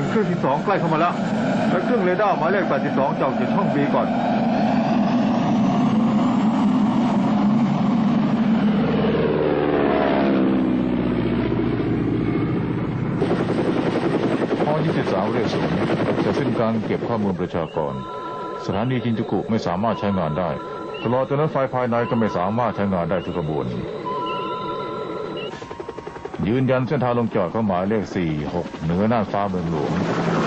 นึ่งเครื่องที่สองใกล้เข้ามาแล้วและเครื่องเรดาร์หมายเลข82จะออกจากช่องบีก่อนฮอ23เรียกสูงจะสิ้นการเก็บข้อมูลประชากร สถานีจินจูกุไม่สามารถใช้งานได้ ตลอดจนรถไฟภายในก็ไม่สามารถใช้งานได้ทุกกระบวน ยืนยันเส้นทางลงจอดของหมายเลข 46 เหนือหน่าฟ้าเมืองหลวง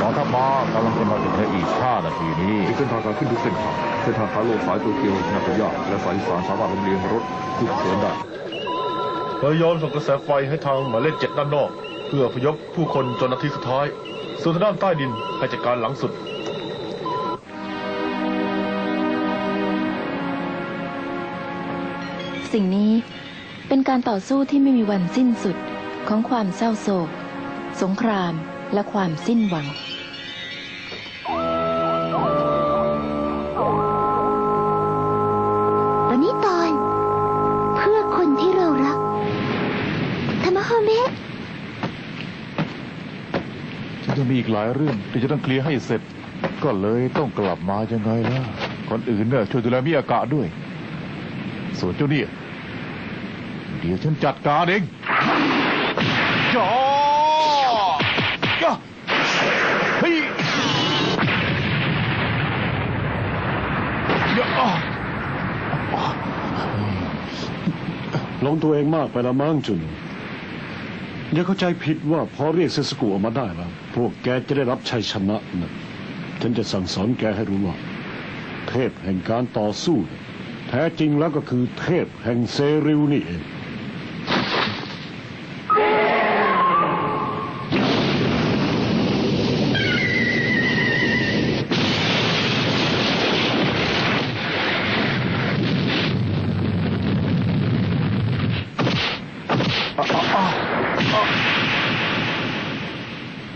กองทัพม้ากำลังจะมาถึงในอีก 5 นาทีนี้เส้นทางการขึ้นทุกเส้นทางเส้นทางขาลงสายโตเกียวนาโกย่าและสายสานสามารถลำเลียงรถฉุกเฉินได้เฮยอนส่งกระแสไฟให้ทางหมายเลขเจ็ดด้านนอก เพื่ออพยพผู้คนจนนาทีสุดท้าย ส่วนทางด้านใต้ดินให้จัดการหลังสุดสิ่งนี้เป็นการต่อสู้ที่ไม่มีวันสิ้นสุด ของความเศร้าโศก สงครามและความสิ้นหวัง วันนี้ตอน เพื่อคนที่เรารักธรรมโฮเมะฉันจะมีอีกหลายเรื่องที่จะต้องเคลียร์ให้เสร็จ ก็เลยต้องกลับมายังไงล่ะคนอื่นเนี่ยช่วยดูแลมิยากะด้วย ส่วนเจ้าเนี่ยเดี๋ยวฉันจัดการเอง จ้าจ้าเฮ้ยย่าลงตัวเองมากไปละมั้งจุนอย่าเข้าใจผิดว่าพอเรียกเซสกุออกมาได้แล้ว พวกแกจะได้รับชัยชนะนะฉันจะสั่งสอนแกให้รู้ว่า เทพแห่งการต่อสู้ แท้จริงแล้วก็คือเทพแห่งเซริวนี่เอง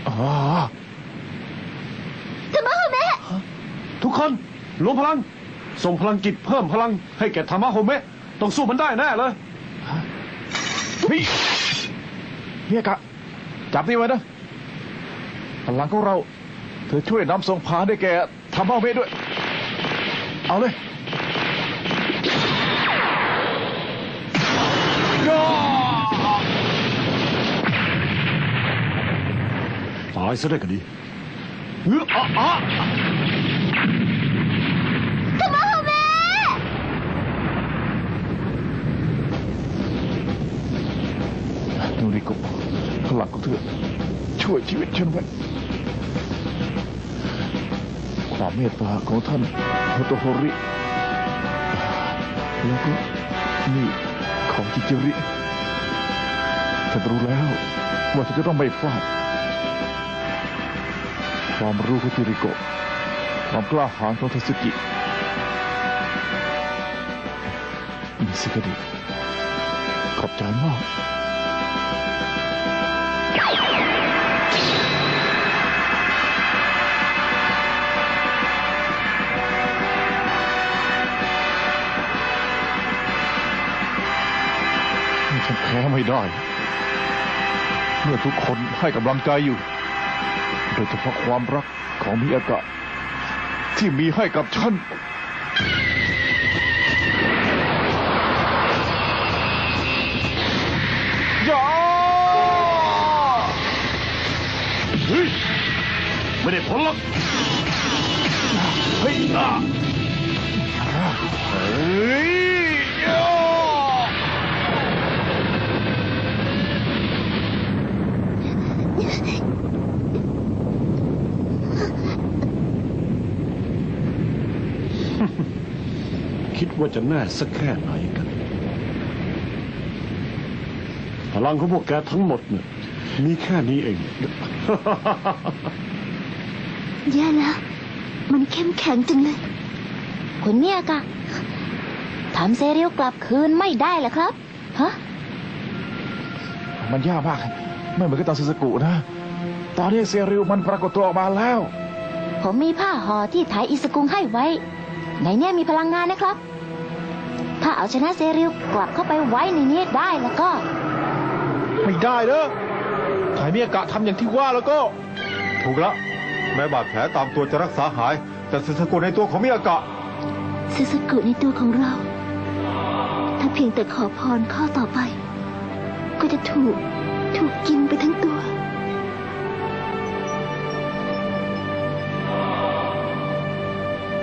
อ่า ธรรมโฮเมะ ทุกคนรวมพลัง ส่งพลังจิตเพิ่มพลังให้แก่ธรรมะโฮเมะต้องสู้มันได้แน่เลยเฮ้ยมิยากะ จับนี่ไว้นะพลังของเรา เธอช่วยนำส่งพาได้แก่ทำเอาเมด้วย เอาเลยตายซะได้ก็ดีเฮ้ยอะอะ ธรรมโฮเมะ นู ริโกะพลังของเธอช่วยชีวิตฉันไว้ ความเมตตาของท่านโฮโตโฮริ แล้วก็นี่ของจิจิริฉันรู้แล้วว่าฉันจะต้องไม่พลาด ความรู้ของจิริโกะความกล้าหาญของทาสึกิมิสกดิขอบใจมาก พ้ไม่ได้ เมื่อทุกคนให้กำลังใจอยู่ โดยเฉพาะความรักของมิยากะ ที่มีให้กับฉันอย่าเฮ้ยไม่ได้ผลหรอกเฮ้ยอะเฮ้ยอะ คิด ว่าจะแน่สักแค่ไหนกัน พลังของพวกแกทั้งหมดเนี่ยมีแค่นี้เอง แย่แล้ว มันเข้มแข็งจังเลยคุณเมียกะทำเซริลกลับคืนไม่ได้เหรอครับฮะมันยากมาก ไม่เหมือนกับตอนซูซูกุนะ ตอนนี้เซริวมันปรากฏตัวออกมาแล้ว ผมมีผ้าห่อที่ไถอิสกุงให้ไว้ ในเนี้ยมีพลังงานนะครับ ถ้าเอาชนะเซริลกลับเข้าไปไว้ในนี้ได้แล้วก็ ไม่ได้เด้อถ่ายเมียกะทำอย่างที่ว่าแล้วก็ ถูกแล้วแม้บาดแผลตามตัวจะรักษาหาย แต่ซึสกุในตัวของมิยากะซึสกุในตัวของเรา ถ้าเพียงแต่ขอพรข้อต่อไป ก็จะถูกถูกกินไปทั้งตัว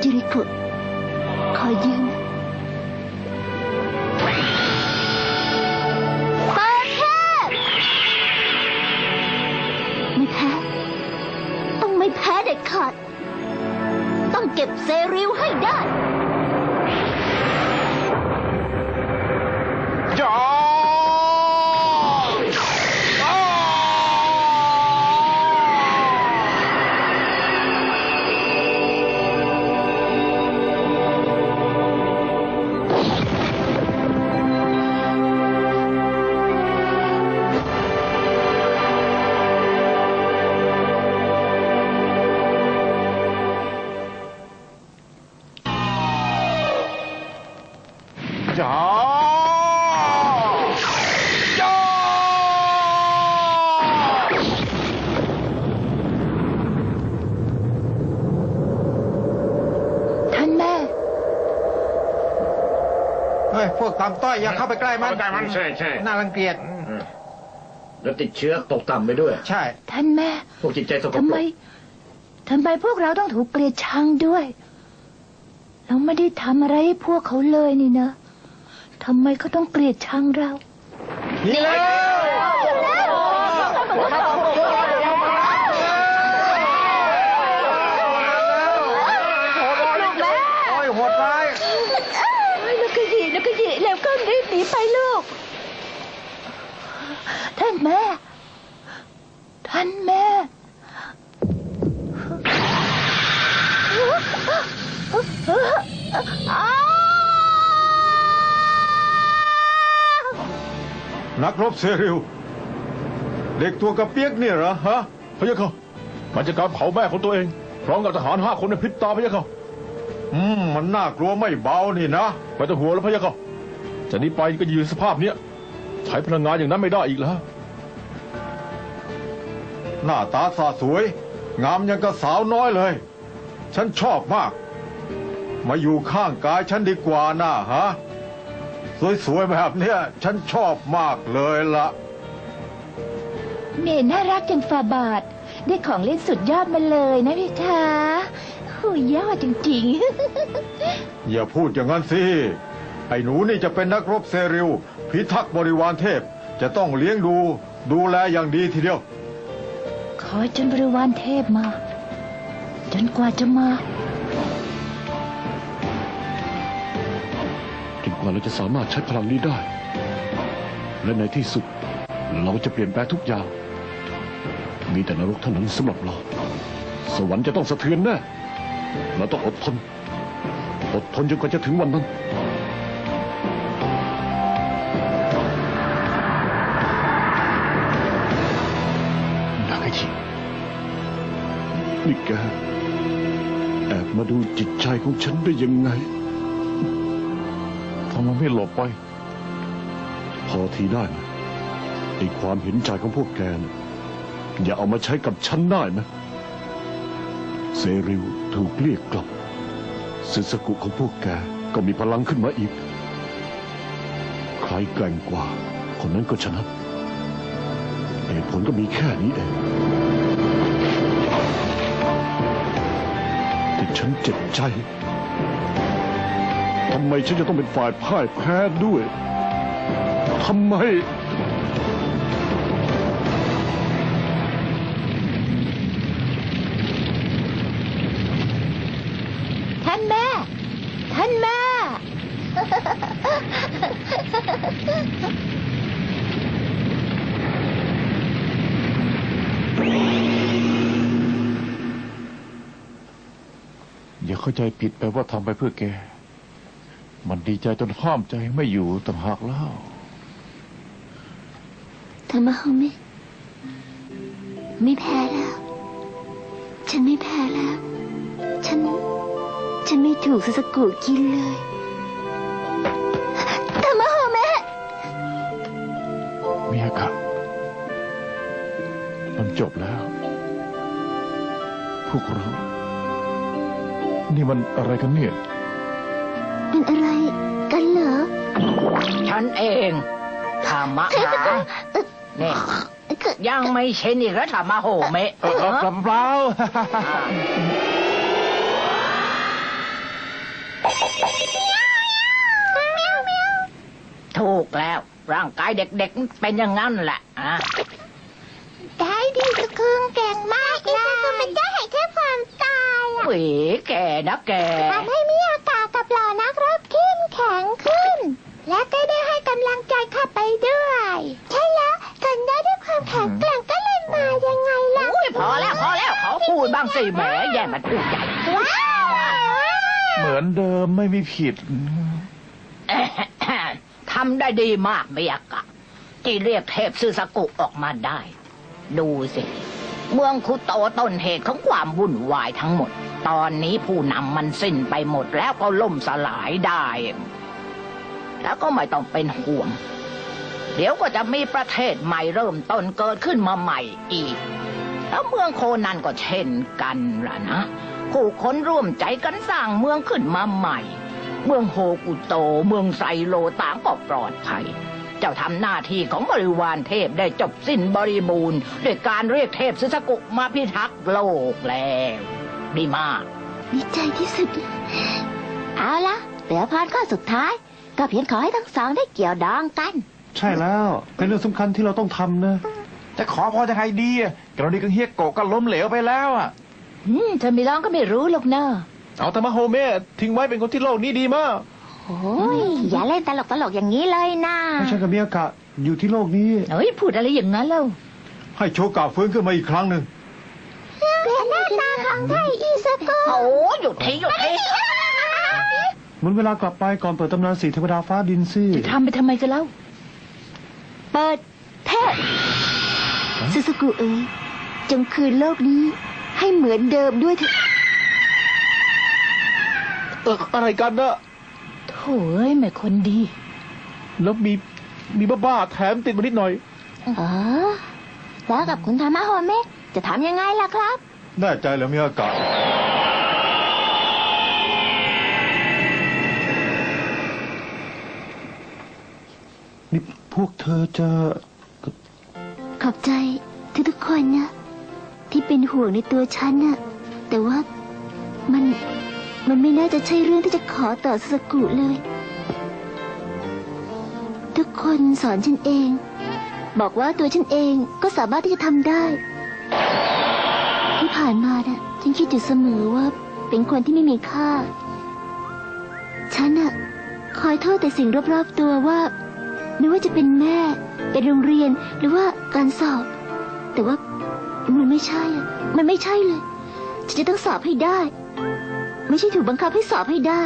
จิริโกะขอยืม ฮ้ยพวกตามต้อยอย่าเข้าไปใกล้มันใกล้มันใช่ใช่น่ารังเกียจแล้วติดเชื้อตกต่ำไปด้วย ใช่ ท่านแม่พวกจิตใจสกปทำรไมกทำไมพวกเราต้องถูกเกลียดชังด้วย เราไม่ได้ทำอะไรให้พวกเขาเลยนี่นะทำไมเขาต้องเกลียดชังเรานี่เลย โอ้ยโหดร้าย นักกยีนักกยีแล้วก็รีบหนีไปลูก ท่าน แม่ ท่านแม่ นักรบเซริล เด็กตัวกระเปียกเนี่ยเหรอฮะพะยะค่ะมันจะการเผาแม่ของตัวเอง พร้อมกับทหารห้าคนในพริบตาพะยะค่ะอืมมันน่ากลัวไม่เบานี่นะไม่ต้องหัวแล้วพะยะค่ะจากนี้ไปก็ยืนสภาพเนี้ยใช้พลังงานอย่างนั้นไม่ได้อีกแล้ว หน้าตาสาสวย งามยังกับสาวน้อยเลย ฉันชอบมาก มาอยู่ข้างกายฉันดีกว่านะฮะ สวยๆแบบเนี้ยฉันชอบมากเลยละเมย์น่ารักจังฟาบาทได้ของเล่นสุดยอดมาเลยนะพี่คะหูยยอดจริงๆ อย่าพูดอย่างนั้นสิ ไอ้หนูนี่จะเป็นนักรบเซริลพิทักษ์บริวารเทพ จะต้องเลี้ยงดูดูแลอย่างดีทีเดียว ขอยจนบริวารเทพมา จนกว่าจะมา จนกว่าเราจะสามารถใช้พลังนี้ได้ และในที่สุด เราจะเปลี่ยนแปลงทุกอย่าง มีแต่นรกเท่านั้นสำหรับเรา สวรรค์จะต้องสะเทือนแน่เราต้องอดทน อดทนจนกว่าจะถึงวันนั้น นี่แก แอบมาดูจิตใจของฉันได้ยังไงทำไมไม่หลบไป พอทีได้ไหมไอความเห็นใจของพวกแกนะอย่าเอามาใช้กับฉันได้นะ เซริวถูกเรียกกลับซึสกุของพวกแกก็มีพลังขึ้นมาอีก ใครแกร่งกว่า คนนั้นก็ชนะเหตุผลก็มีแค่นี้เอง ที่ฉันเจ็บใจทำไมฉันจะต้องเป็นฝ่ายพ่ายแพ้ด้วยทำไม ท่านแม่ ท่านแม่ อย่า เข้าใจผิดไปว่าทำไปเพื่อแก มันดีใจจนห้ามใจไม่อยู่ต่างหากแล้วธรรมะฮมิไม่แพ้แล้ว ฉันไม่แพ้แล้ว ฉัน ฉันไม่ถูกสสกุกินเลยธรรมะฮมิมิยากะมันจบแล้ว พวกเรา นี่มันอะไรกันเนี่ย เป็นอะไรกันเหรอ ฉันเองธรรมะหาเนี่ยยังไม่เช่นอีกแล้วธรรมะโหเมะเออเออเปล่าเปล่าถูกแล้ว ร่างกายเด็กๆเป็นอย่างนั้นแหละอะ ได้ดีสกุลเก่งมากเลยสกุลมันได้ให้แค่ความตายอะหวีแกนะแก ทำให้มิยากากับเหล่านักรบเข้มแข็งขึ้น และก็ได้ให้กำลังใจเข้าไปด้วย ใช่แล้วกันได้ด้วยความแข็งแกร่งก็เลยมายังไงล่ะอุ้ยพอแล้วพอแล้วเขาพูดบ้างสิแหมแย่มันพูดใหญ่ว้าวเหมือนเดิมไม่มีผิดแอะทำได้ดีมากเมียกะที่เรียกเทพซึสกุออกมาได้ ดูสิ เมืองคุโตะต้นเหตุของความวุ่นวายทั้งหมด ตอนนี้ผู้นำมันสิ้นไปหมดแล้วก็ล่มสลายได้ แล้วก็ไม่ต้องเป็นห่วง เดี๋ยวก็จะมีประเทศใหม่เริ่มต้นเกิดขึ้นมาใหม่อีก แล้วเมืองโคนันก็เช่นกันล่ะนะผู้คนร่วมใจกันสร้างเมืองขึ้นมาใหม่ เมืองโฮกุโต เมืองไซโลต่างก็ปลอดภัยเจ้าทำหน้าที่ของบริวารเทพได้จบสิ้นบริบูรณ์ด้วยการเรียกเทพซึสกุมาพิทักษ์โลกแล้ว ดีมาก ดีใจที่สุด เอาละเหลือพรข้อสุดท้าย ก็เพียงขอให้ทั้งสองได้เกี่ยวดองกัน ใช่แล้ว เป็นเรื่องสำคัญที่เราต้องทำนะจะขอพรจะใครดีอะกรณีกังเฮียโกะก็ล้มเหลวไปแล้วอะอืมเธอไม่ร้องก็ไม่รู้หรอกเนอะเอาธรรมะโฮเมะทิ้งไว้เป็นคนที่โลกนี้ดีมากโอ้ยอย่าเล่นตลกตลกๆอย่างนี้เลยนะไม่ใช่กับมิยากะอยู่ที่โลกนี้เฮ้ยพูดอะไรอย่างนั้นเล่าให้โชกาฟื้นขึ้นมาอีกครั้งหนึ่ง เป็นหน้าตาของไทยอีสกุโอ้หยุดทีหยุดทีหมุนเวลากลับไปก่อนเปิดตำนานสีเทวดาฟ้าดินสิจะทำไปทำไมกันเล่า เปิดเทพซูซูกุเอ๋ยจงคืนโลกนี้ให้เหมือนเดิมด้วยเถอะเอออะไรกันนะโถ่เอ้ยแม่คนดี แล้วมีมีบ้าๆแถมติดมานิดหน่อยอ๋อแล้วกับคุณธรรมะโฮเมะจะทำยังไงล่ะครับ แน่ใจเหรือมิยากะนี่พวกเธอจะ ขอบใจทุกๆคนนะ ที่เป็นห่วงในตัวฉันนะแต่ว่ามันมันไม่น่าจะใช่เรื่องที่จะขอต่อสกุเลย ทุกคนสอนฉันเอง บอกว่าตัวฉันเองก็สามารถที่จะทำได้ ผ่านมาน่ะฉันคิดอยู่เสมอว่าเป็นคนที่ไม่มีค่า ฉันน่ะคอยโทษแต่สิ่งรอบๆตัวว่า ไม่ว่าจะเป็นแม่เป็นโรงเรียนหรือว่าการสอบ แต่ว่ามันไม่ใช่อะมันไม่ใช่เลยฉันจะต้องสอบให้ได้ ไม่ใช่ถูกบังคับให้สอบให้ได้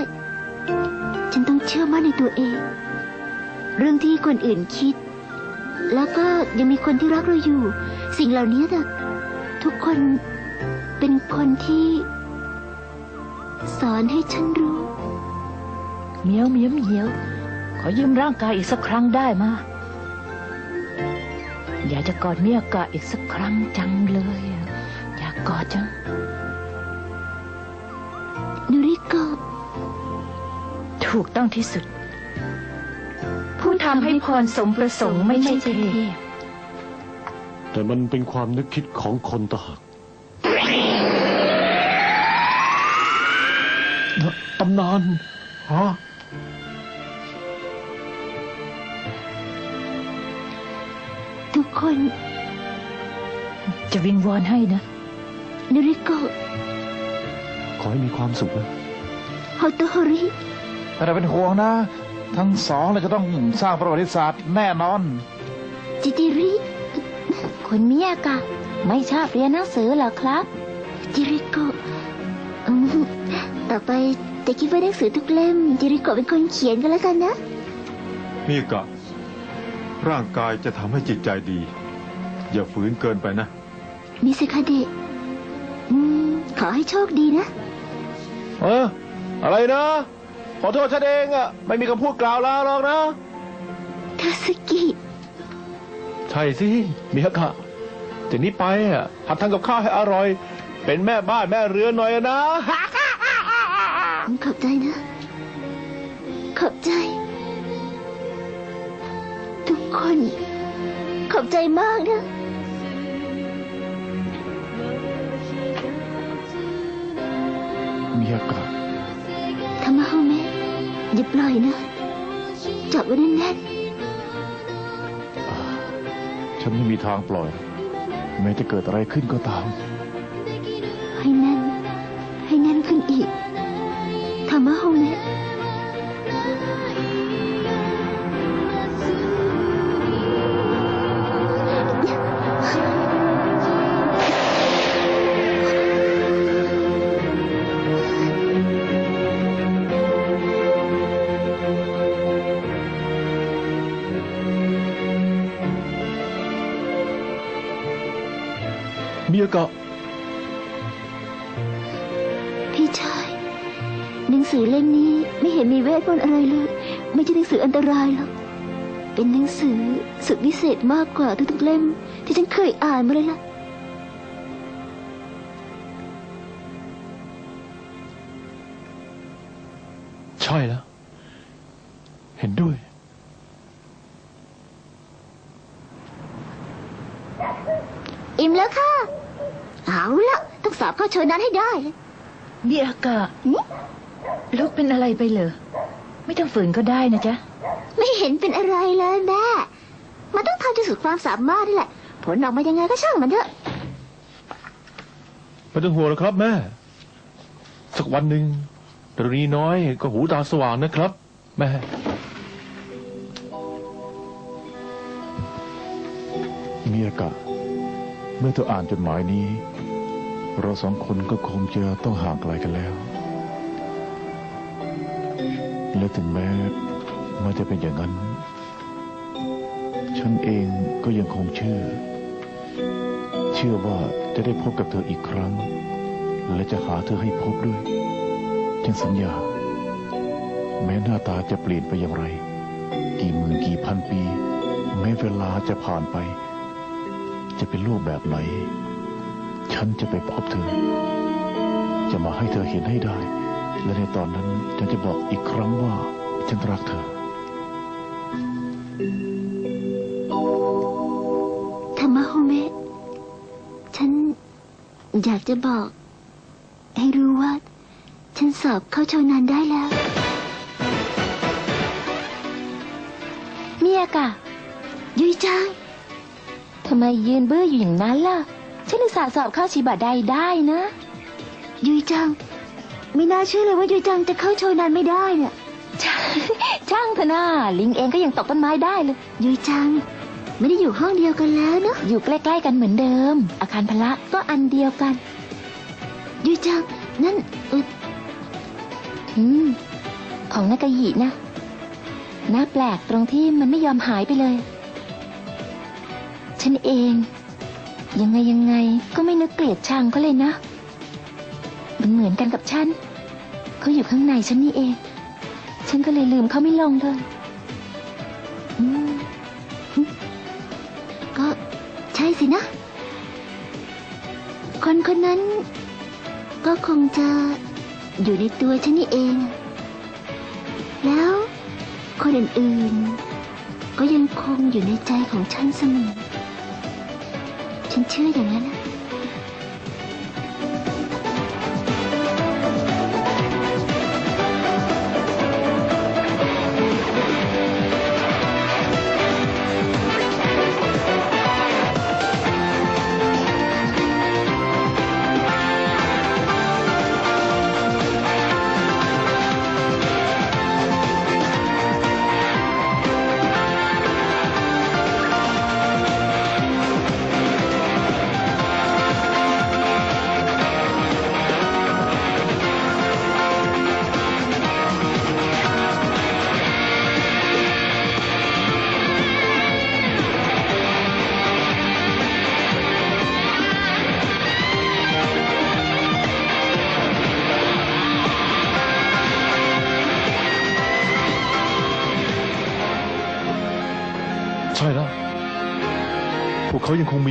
ฉันต้องเชื่อมั่นในตัวเอง เรื่องที่คนอื่นคิด แล้วก็ยังมีคนที่รักเราอยู่ สิ่งเหล่านี้นะทุกคน เป็นคนที่ สอนให้ฉันรู้ เหมียวเหมียวเหมียว ขอยืมร่างกายอีกสักครั้งได้มา อยากจะกอดเมียกะอีกสักครั้งจังเลยอะอยากกอดจังนูริโกะถูกต้องที่สุด ผู้ทำให้พรสมประสงค์ไม่ใช่เทพแต่มันเป็นความนึกคิดของคนต่างหาก ตำนานฮะทุกคน จะวิงวอนให้นะนูริโกะขอให้มีความสุขนะโฮโตโฮริแต่เราเป็นห่วงนะ ทั้งสองเลยจะต้องสร้างประวัติศาสตร์แน่นอน จิติริคุณมิยากะ ไม่ชอบเรียนหนังสือเหรอครับ จิริโกะอืม ต่อไปจะคิดว่าหนังสือทุกเล่มจิริโกะเป็นคนเขียนกันแล้วกันนะ มิยากะ ร่างกายจะทำให้จิตใจดี อย่าฝืนเกินไปนะ มิสคาเดะอืม ขอให้โชคดีนะ เอออะไรนะ ขอโทษฉันเองอะไม่มีคำพูดกล่าวลาหรอกนะ ทาสกิ ใช่สิมิฮะกะจากนี้ไปอะหัดทำกับข้าวให้อร่อย เป็นแม่บ้านแม่เรือนหน่อยนะ ขอบใจนะ ขอบใจ ทุกคน ขอบใจมากนะ มีอากาศทำมาฮาเมะอย่าปล่อยนะจับไว้แน่นฉันไม่มีทางปล่อย แม้จะเกิดอะไรขึ้นก็ตาม มีอากาศพี่ชาย หนังสือเล่มนี้ไม่เห็นมีเวทมนต์อะไรเลย ไม่ใช่หนังสืออันตรายหรอก เป็นหนังสือสุดวิเศษมากกว่าทุกๆเล่ม ที่ฉันเคยอ่านมาเลยล่ะ ใช่แล้ว เห็นด้วย อิ่มแล้วค่ะ เอาละต้องสอ บเข้าเชิญนั้นให้ได้เลยมีอากาศหึลูกเป็นอะไรไปเหรอ ไม่ต้องฝืนก็ได้นะจ๊ะ ไม่เห็นเป็นอะไรเลยแม่ มันต้องทำจนสุดความสามารถนี่แหละ ผลออกมายังไงก็ช่างมันเถอะ ไม่ต้องห่วงนะครับแม่ สักวันหนึ่งดรณีน้อยก็หูตาสว่างนะครับ แม่มีอากาศเมื่อเธออ่านจดหมายนี้ เราสองคนก็คงจะต้องห่างไกลกันแล้ว และถึงแม้มันจะเป็นอย่างนั้น ฉันเองก็ยังคงเชื่อ เชื่อว่าจะได้พบกับเธออีกครั้ง และจะหาเธอให้พบด้วยฉันสัญญา แม้หน้าตาจะเปลี่ยนไปอย่างไร กี่หมื่นกี่พันปี แม้เวลาจะผ่านไป จะเป็นโลกแบบไหน ฉันจะไปพบเธอ จะมาให้เธอเห็นให้ได้ และในตอนนั้นฉันจะบอกอีกครั้งว่าฉันรักเธอธรรมะโฮเมะฉันอยากจะบอก ให้รู้ว่า ฉันสอบเข้าโชนานได้แล้ว เมีอากาศยุยจังทำไมยืนเบื้ออยู่อย่างนั้นล่ะ ฉันอุตส่าห์สอบเข้าชีบะไดได้นะ ยุยจัง ไม่น่าเชื่อเลยว่ายุยจังจะเข้าโชนานไม่ได้เนี่ยช่างเถอะนะลิงเองก็ยังตกต้นไม้ได้เลย ยุยจัง ไม่ได้อยู่ห้องเดียวกันแล้วเนอะอยู่ใกล้ๆกันเหมือนเดิม อาคารพละก็อันเดียวกัน ยุยจัง นั่นเอออืม ของนากายินะน่าแปลกตรงที่มันไม่ยอมหายไปเลย ฉันเอง ยังไงยังไงก็ไม่นึกเกลียดชังเขาเลยนะ มันเหมือนกันกับฉันเขาอยู่ข้างในฉันนี่เอง ฉันก็เลยลืมเขาไม่ลงเลยก็ใช่สินะ คนคนนั้น ก็คงจะอยู่ในตัวฉันนี่เอง แล้วคนอื่นๆ ก็ยังคงอยู่ในใจของฉันเสมอ ฉันเชื่อ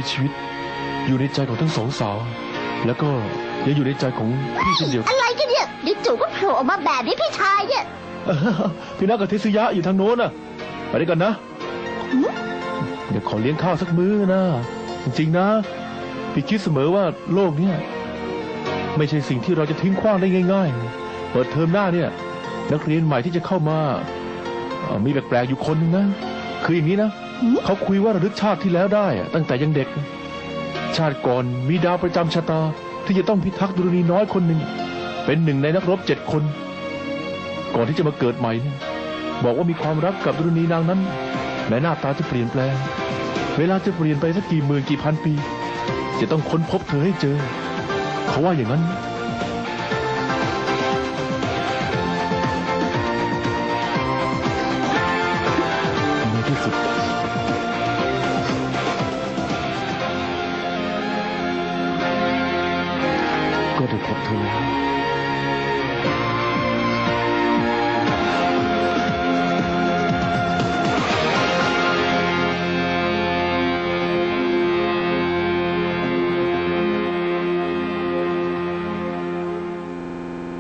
มีชีวิต อยู่ในใจของทั้งสองสาว แล้วก็ยังอยู่ในใจของพี่เช่นเดียวกันอะไรกันเนี่ยเดี๋ยวจู่ก็โผล่ออกมาแบบนี้พี่ชายเนี่ยพี่นักกับเทสยะอยู่ทางโน้นน่ะ ไปด้วยกันนะเดี๋ยวขอเลี้ยงข้าวสักมื้อนะ จริงๆนะ พี่คิดเสมอว่าโลกเนี่ยไม่ใช่สิ่งที่เราจะทิ้งขว้างได้ง่าย ๆ เปิดเทอมหน้าเนี่ย นักเรียนใหม่ที่จะเข้ามาเอ่อมีแปลกๆอยู่คนหนึงนะ คืออย่างนี้นะ เขาคุยว่าระลึกชาติที่แล้วได้อะตั้งแต่ยังเด็ก ชาติก่อนมีดาวประจำชะตา ที่จะต้องพิทักษ์ดุรีน้อยคนหนึ่ง เป็นหนึ่งในนักรบเจ็ดคน ก่อนที่จะมาเกิดใหม่เนี่ยบอกว่ามีความรักกับดุรีนางนั้นแม้หน้าตาจะเปลี่ยนแปลง เวลาจะเปลี่ยนไปสักกี่หมื่นกี่พันปี จะต้องค้นพบเธอให้เจอ เขาว่าอย่างนั้น